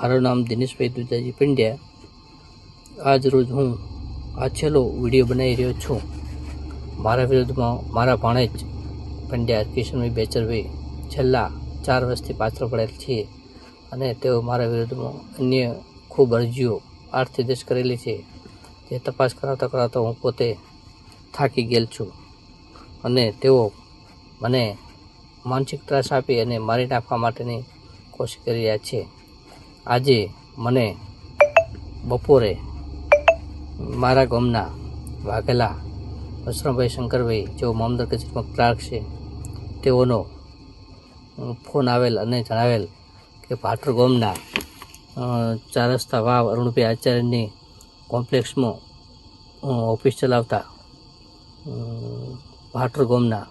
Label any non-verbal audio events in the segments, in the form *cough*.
મારું નામ દિનેશભાઈ દુજાજી પંડ્યા. આજ રોજ હું આ છેલ્લો વીડિયો બનાવી રહ્યો છું. મારા વિરુદ્ધમાં મારા ભાણેજ પંડ્યા કિશનભાઈ બેચરભાઈ છેલ્લા ચાર વર્ષથી પાછળ પડેલ છે અને તેઓ મારા વિરુદ્ધમાં અન્ય ખૂબ અરજીઓ આઠથી દેશ કરેલી છે. જે તપાસ કરાવતા કરાવતા હું પોતે થાકી ગયેલ છું અને તેઓ મને માનસિક ત્રાસ આપી અને મારી નાખવા માટેની કોશિશ કરી રહ્યા છે. આજે મને બપોરે મારા ગામના વાઘેલા વસરામભાઈ શંકરભાઈ જેઓ મામદર કચેરીમાં ક્લાર્ક છે, તેઓનો ફોન આવેલ અને જણાવેલ કે ભાટર ગામના ચાર રસ્તા વાવ અરુણભાઈ આચાર્યની કોમ્પ્લેક્સમાં ઓફિસ ચલાવતા ભાટર ગામના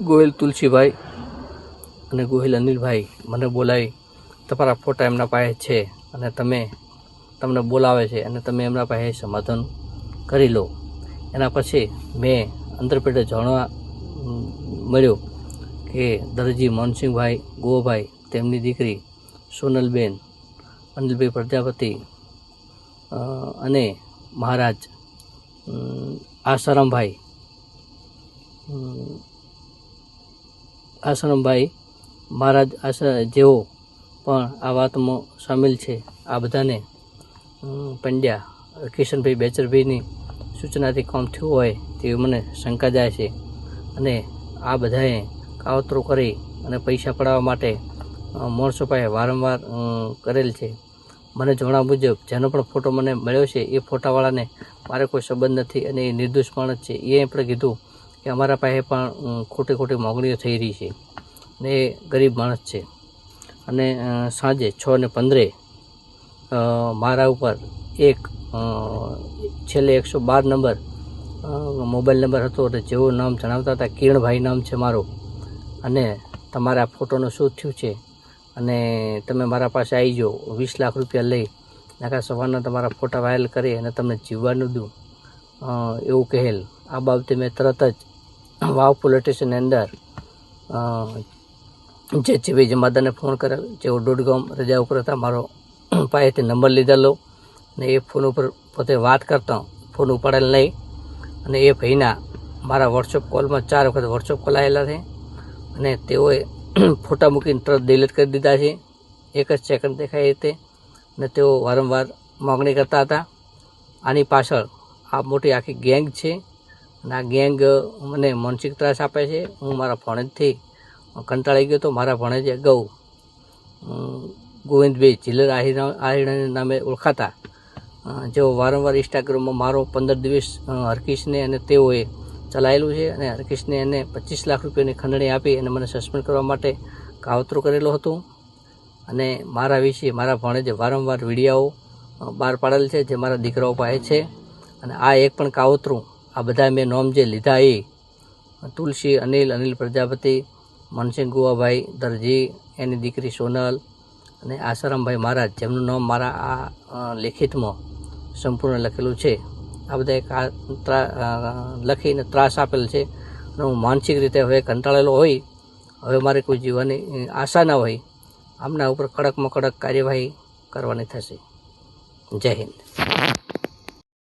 ગોયલ તુલસીભાઈ અને ગોહિલ અનિલભાઈ, મને બોલાવી તમારા ફોટા એમના પાસે છે અને તમે તમને બોલાવે છે અને તમે એમના પાસે સમાધાન કરી લો. એના પછી મેં અંતરપેટે જાણવા મળ્યું કે દરજી મોહનસિંહભાઈ ગોભાઈ તેમની દીકરી સોનલબેન, અનિલભાઈ પ્રજાપતિ અને મહારાજ આસારામભાઈ આસારામભાઈ મહારાજ આશ્ર જેઓ પણ આ વાતમાં સામેલ છે આ બધાને પંડ્યા કિશનભાઈ બેચરભાઈની સૂચનાથી કામ થયું હોય તેવી મને શંકા જાય છે. અને આ બધાએ કાવતરો કરી અને પૈસા પડાવવા માટે અ, માણસો વારંવાર કરેલ છે. મને જણાવ્યા મુજબ જેનો પણ ફોટો મને મળ્યો છે એ ફોટાવાળાને મારે કોઈ સંબંધ નથી અને એ નિર્દોષ પણ જ છે. એ પણ કીધું કે અમારા પાસે પણ ખોટી ખોટી મોંઘણીઓ થઈ રહી છે. ને એ ગરીબ માણસ છે. અને સાંજે છ ને પંદરે મારા ઉપર એક છેલ્લે એકસો બાર નંબર મોબાઈલ નંબર હતો અને જેવું નામ જણાવતા હતા, કિરણભાઈ નામ છે મારું. અને તમારા ફોટોનું શું થયું છે. અને તમે મારા પાસે આવી જાઓ, વીસ લાખ રૂપિયા લઈ નાખા સવારના તમારા ફોટા વાયરલ કરી અને તમને જીવવાનું દઉં. એવું કહેલ. આ બાબતે મેં તરત જ વાવ પોલીસ સ્ટેશનની અંદર જે જીવી માદાને ફોન કરેલ જેઓ દોડગામ રજા ઉપર હતા, મારો *clears throat* પાસેથી નંબર લીધેલો અને એ ફોન ઉપર પોતે વાત કરતો, ફોન ઉપાડેલ નહીં અને એ ભાઈના મારા વોટ્સઅપ કોલમાં ચાર વખત વોટ્સઅપ કોલ આવેલા છે અને તેઓએ *clears throat* ફોટા મૂકીને તરત ડિલીટ કરી દીધા છે. એક જ સેકન્ડ દેખાય તે અને તેઓ વારંવાર માગણી કરતા હતા. આની પાછળ આ મોટી આખી ગેંગ છે અને આ ગેંગ મને માનસિક ત્રાસ આપે છે. હું મારા ભણેજથી કંટાળી ગયો તો મારા ભણેજે અમ, ગોવિંદભાઈ ચિલ્લર આહિર આહિરના નામે ઓળખાતા. જેઓ વારંવાર ઇન્સ્ટાગ્રામમાં મારો પંદર દિવસ હરકિશને અને તેઓએ ચલાવેલું છે અને હરકિશને એને પચીસ લાખ રૂપિયાની ખંડણી આપી અને મને સસ્પેન્ડ કરવા માટે કાવતરો કરેલો હતો. અને મારા વિશે મારા ભણેજે વારંવાર વિડીયાઓ બહાર પાડેલ છે જે મારા દીકરાઓ પાસે છે. અને આ એક પણ કાવતરું આ બધા મેં નોમ જે લીધા એ તુલસી અનિલ અનિલ પ્રજાપતિ મનસિંહ ગુવાભાઈ દરજી, એની દીકરી સોનલ અને આસારામભાઈ મહારાજ, જેમનું નામ મારા આ લેખિતમાં સંપૂર્ણ લખેલું છે. આ બધા એક લખીને ત્રાસ આપેલ છે. અને હું માનસિક રીતે હવે કંટાળેલો હોય, હવે મારે કોઈ જીવવાની આશા ના હોય, આમના ઉપર કડકમાં કડક કાર્યવાહી કરવાની થશે. જય હિન્દ.